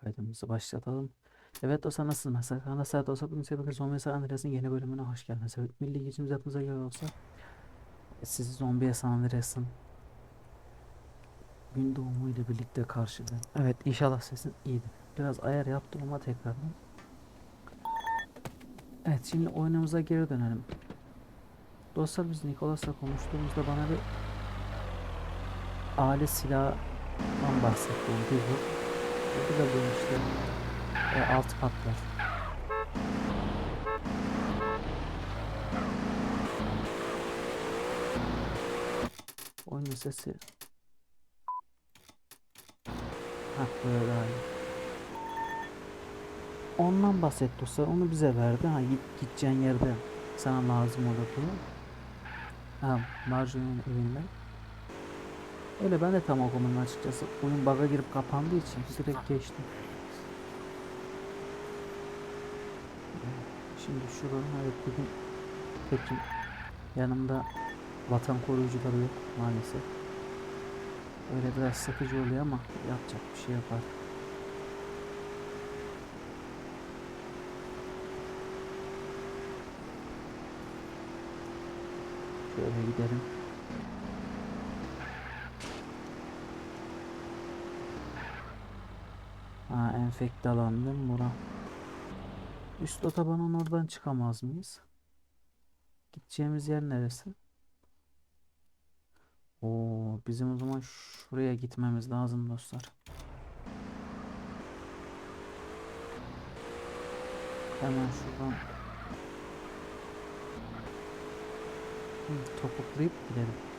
kaydımızı başlatalım. Evet dostlar nasılsınız? Mesela kanalda saat olsa bugün size bakın Zombi San Andreas'ın yeni bölümüne hoş geldiniz. Evet milli gücümüz yapımıza göre olsa e, sizi Zombiye San Andreas'ın gün doğumu ile birlikte karşılayın. Evet inşallah sesin iyidir. Biraz ayar yaptım ama tekrardan. Evet şimdi oyunumuza geri dönelim. Dostlar biz Nikolas'la konuştuğumuzda bana bir alet silahından bahsetti. Bir. Bu da bu işte. E, alt patlar. Oyunun sesi. Hah böyle daha iyi. Ondan bahset dostlar. Onu bize verdi. Ha git, gideceğin yerde sana lazım olur diye. Ha Marjorie'nin evinden. Öyle ben de tam okumadım açıkçası. Oyun bug'a girip kapandığı için direkt geçtim. Şimdi şuradan evet bugün peki yanımda vatan koruyucuları yok maalesef. Öyle biraz sıkıcı oluyor ama yapacak bir şey yapar. Şöyle gidelim. Ha enfektalandım bura. Üst otobanın oradan çıkamaz mıyız? Gideceğimiz yer neresi? Oo, bizim o zaman şuraya gitmemiz lazım dostlar. Hemen şuradan topuklayıp gidelim.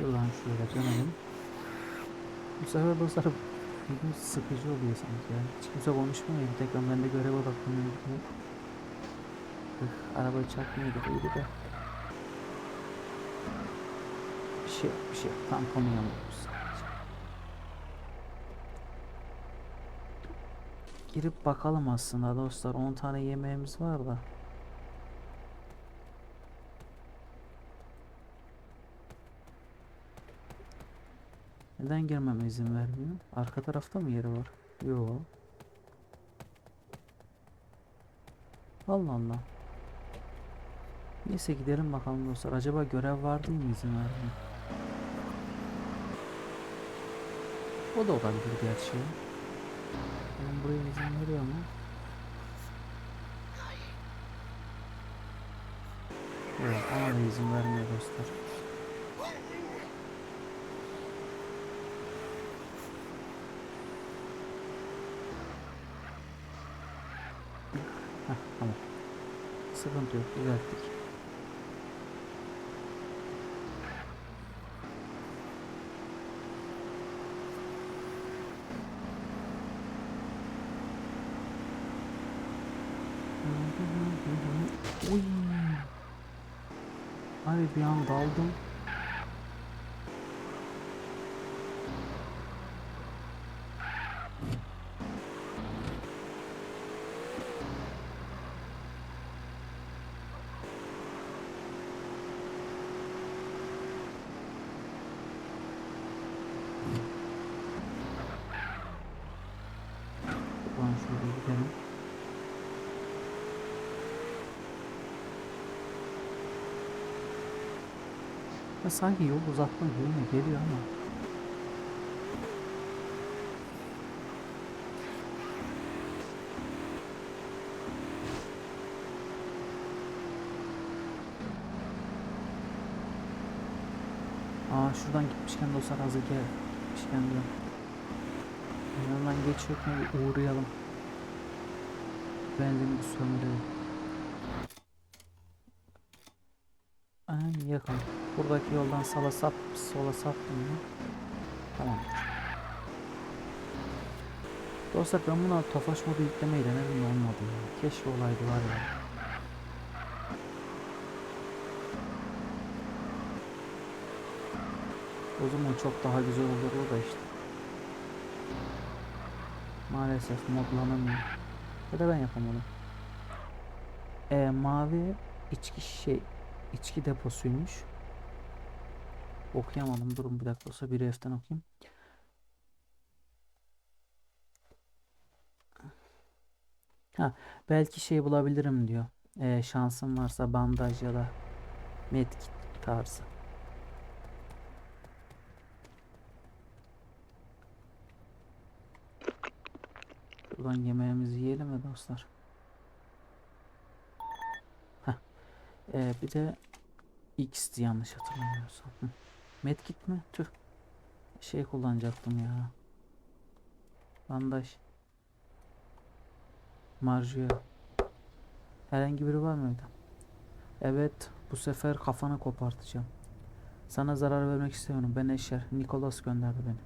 Şuradan şöyle dönelim. Bu sefer dostlar bugün sıkıcı oluyor sanki ya. Hiç kimse konuşmuyor. Bir tek ben de görev odaklanıyorum. Üf, arabayı çarpmaydı iyiydi de. Bir şey yok, bir şey yok. Tamponu sadece. Girip bakalım aslında dostlar. 10 tane yemeğimiz var da. Neden girmeme izin vermiyor? Arka tarafta mı yeri var? Yok. Allah Allah. Neyse gidelim bakalım dostlar. Acaba görev var değil mi izin vermiyor? O da olabilir gerçi. Ben buraya izin veriyor mu? Yok ona izin vermiyor dostlar. Heh, tamam. Sıkıntı yok düzelttik. Uy. Abi bir an daldım. Buradan şöyle gidelim. Ya sanki yol uzatma gibi geliyor ama. Aa şuradan gitmişken dostlar hazır gel. Gitmişken de. Yanından geçiyorken uğrayalım. Benzin bir sömürelim. Aynen yakın. Buradaki yoldan sola sap, sola saptım mı? Tamamdır. Dostlar ben buna Tofaş modu yüklemeyi denedim de olmadı ya. Keşke olaydı var ya. O zaman çok daha güzel olur o da işte. Maalesef modlanamıyor. Ya da ben yapamadım. Ee, mavi içki şey içki deposuymuş. Okuyamadım. Durun bir dakika olsa bir F'ten okuyayım. Ha, belki şey bulabilirim diyor. Ee, şansım varsa bandaj ya da medkit tarzı. Şuradan yemeğimizi yiyelim mi dostlar? Heh. Ee, bir de X'ti yanlış hatırlamıyorsam. Hı. Medkit mi? Tüh. Şey kullanacaktım ya. Bandaj. Marjio. Herhangi biri var mıydı? Evet, bu sefer kafanı kopartacağım. Sana zarar vermek istemiyorum. Ben Eşer. Nikolas gönderdi beni.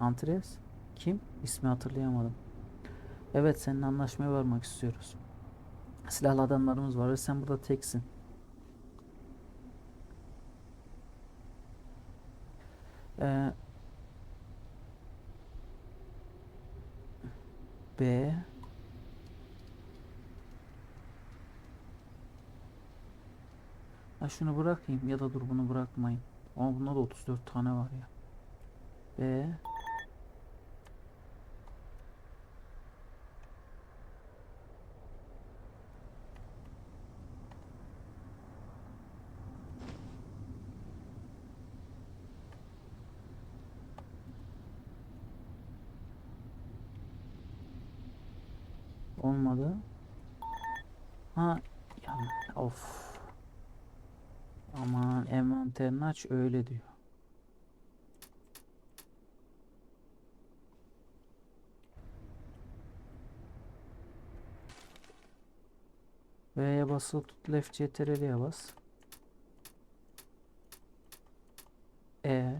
Antres? Kim? İsmi hatırlayamadım. Evet, seninle anlaşmaya varmak istiyoruz. Silahlı adamlarımız var ve sen burada teksin. Ee, B Ha şunu bırakayım ya da dur bunu bırakmayın. Ama bunda da 34 tane var ya. B olmadı. Ha ya of. Aman envanterini aç öyle diyor. V'ye basılı tut left CTRL'ye bas. E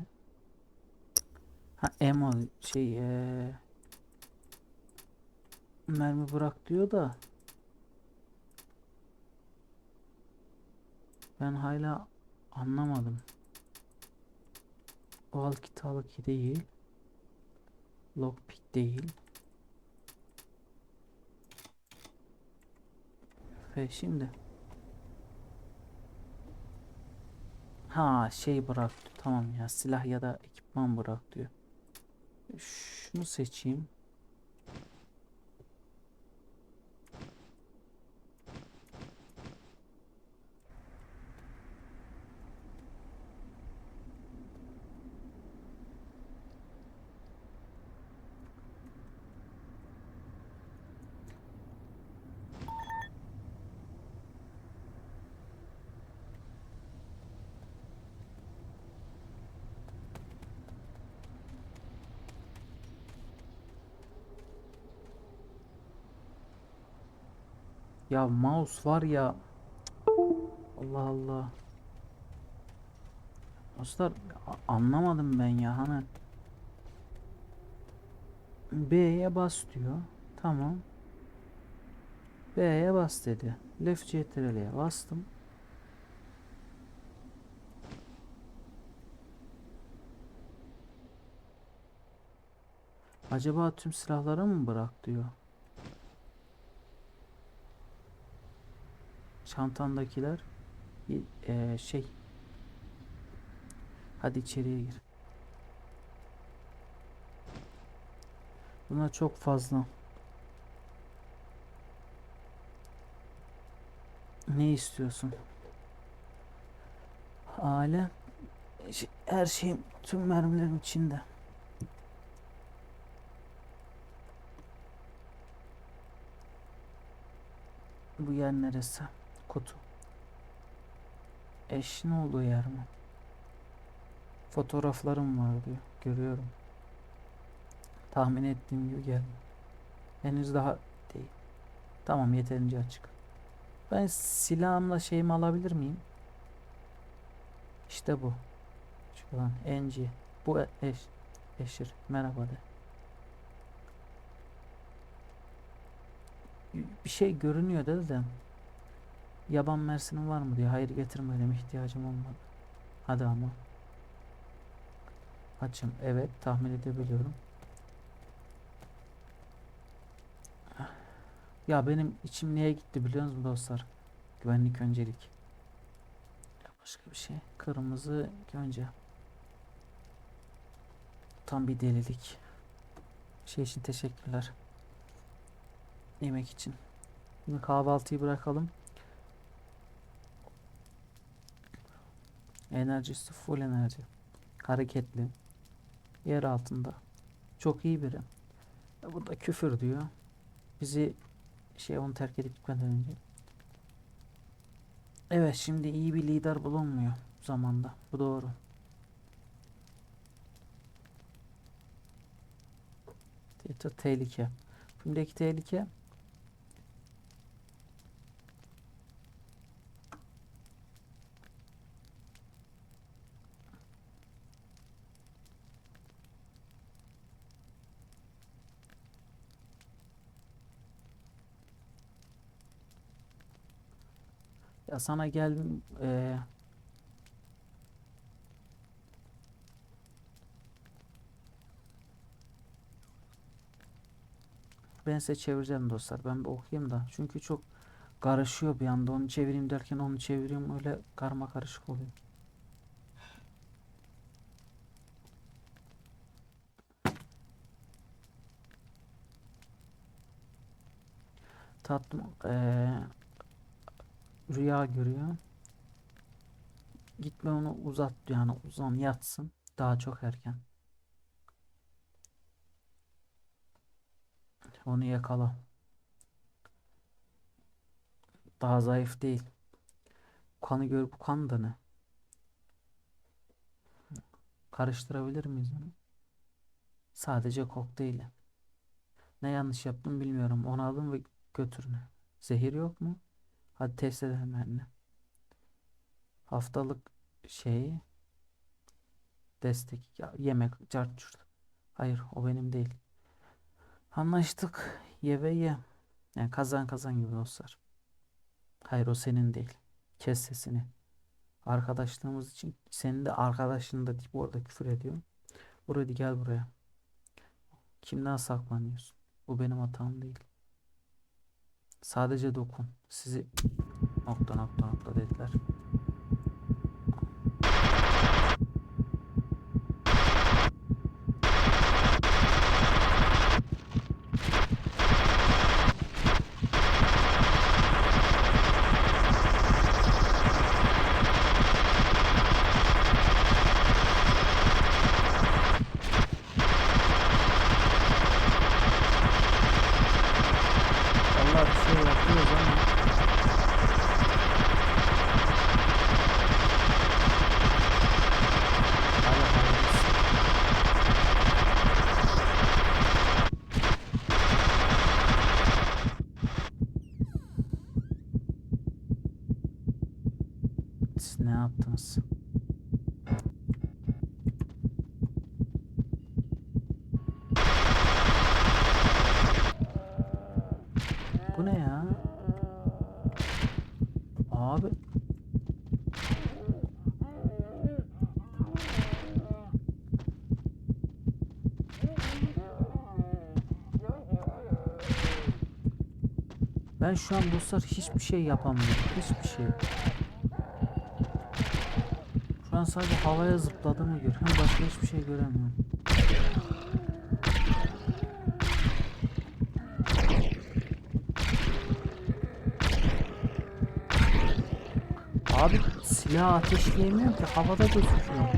Ha emo şey e mermi bırak diyor da ben hala anlamadım. Walkie talkie değil. Lockpick değil. Ve şimdi Ha şey bırak diyor. Tamam ya silah ya da ekipman bırak diyor. Şunu seçeyim. Ya mouse var ya. Allah Allah. Dostlar anlamadım ben ya hani. B'ye bas diyor. Tamam. B'ye bas dedi. Left CTRL'ye bastım. Acaba tüm silahları mı bırak diyor. Çantandakiler y- eee, şey hadi içeriye gir. Buna çok fazla. Ne istiyorsun? Aile her şeyim tüm mermilerim içinde. Bu yer neresi? Kutu. Eşin olduğu yer mi? Fotoğraflarım var diyor. Görüyorum. Tahmin ettiğim gibi geldi. Henüz daha değil. Tamam yeterince açık. Ben silahımla şeyimi alabilir miyim? İşte bu. Şuradan NG. Bu e- eş. Eşir. Merhaba de. Bir şey görünüyor dedi de. Yaban mersinin var mı diyor. Hayır getirmedim ihtiyacım olmadı. Hadi ama. Açım. Evet tahmin edebiliyorum. Ya benim içim niye gitti biliyor musunuz dostlar? Güvenlik öncelik. Başka bir şey. Kırmızı önce. Tam bir delilik. Şey için teşekkürler. Yemek için. Şimdi kahvaltıyı bırakalım. Enerjisi full enerji. Hareketli. Yer altında. Çok iyi biri. Burada küfür diyor. Bizi şey onu terk edip gitmeden önce. Evet şimdi iyi bir lider bulunmuyor bu zamanda. Bu doğru. Te- Tehlike. Filmdeki tehlike ya sana gel eee, ben size çevireceğim dostlar. Ben bir okuyayım da. Çünkü çok karışıyor bir anda. Onu çevireyim derken onu çeviriyorum. Öyle karma karışık oluyor. Tatlım eee, rüya görüyor. Gitme onu uzat yani uzan yatsın. Daha çok erken. Onu yakala. Daha zayıf değil. Kanı gör bu kan da ne? Karıştırabilir miyiz onu? Sadece kokteyli. Ne yanlış yaptım bilmiyorum. Onu alın ve götürün. Zehir yok mu? Hadi test edelim benimle. Haftalık şeyi destek yemek cart curt. Hayır o benim değil. Anlaştık. Ye ve ye. Yani kazan kazan gibi dostlar. Hayır o senin değil. Kes sesini. Arkadaşlığımız için senin de arkadaşın da deyip orada küfür ediyor. Buraya gel buraya. Kimden saklanıyorsun? Bu benim hatam değil. Sadece dokun. Sizi nokta nokta nokta dediler. Allah bir şey yapıyoruz ama Hadi hayırlısı. Siz ne yaptınız? Bu ne ya? Abi. Ben şu an dostlar hiçbir şey yapamıyorum. Hiçbir şey. An sadece havaya zıpladığımı görüyorum. Başka hiçbir şey göremiyorum. Abi silah ateşleyemiyorum ki havada gözüküyor.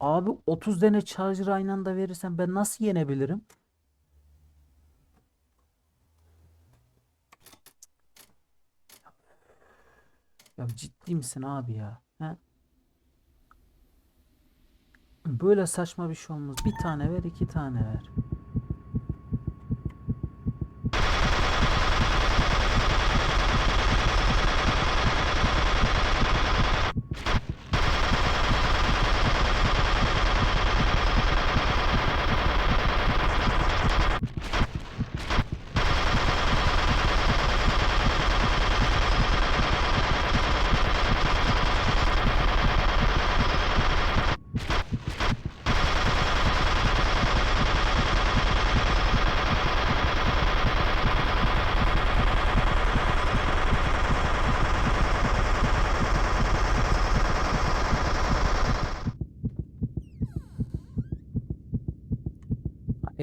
Abi 30 tane charger aynı anda verirsen ben nasıl yenebilirim? Ya ciddi misin abi ya? He? Böyle saçma bir şey olmaz. Bir tane ver, iki tane ver.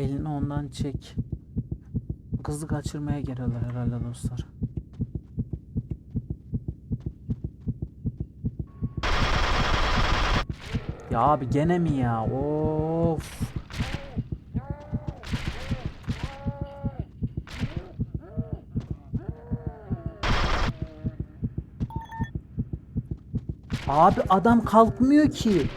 Elini ondan çek. Kızı kaçırmaya geliyorlar herhalde dostlar. Ya abi gene mi ya? Of. Abi adam kalkmıyor ki.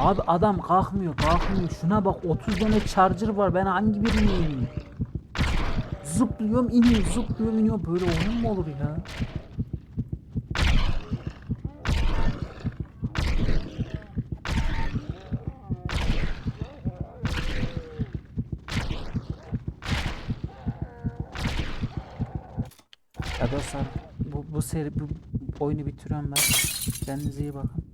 Abi adam kalkmıyor, kalkmıyor. Şuna bak 30 tane charger var. Ben hangi birini yeneyim? Zıplıyorum iniyor, zıplıyorum iniyor. Böyle oyun mu olur ya? Ya dostlar bu, bu seri bu oyunu bitiriyorum ben. Kendinize iyi bakın.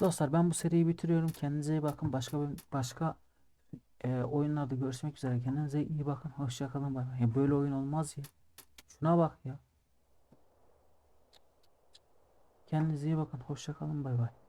Dostlar ben bu seriyi bitiriyorum. Kendinize iyi bakın. Başka bir başka e, oyunlarda görüşmek üzere. Kendinize iyi bakın. Hoşça kalın. Bay bay. Ya böyle oyun olmaz ya. Şuna bak ya. Kendinize iyi bakın. Hoşça kalın. Bay bay.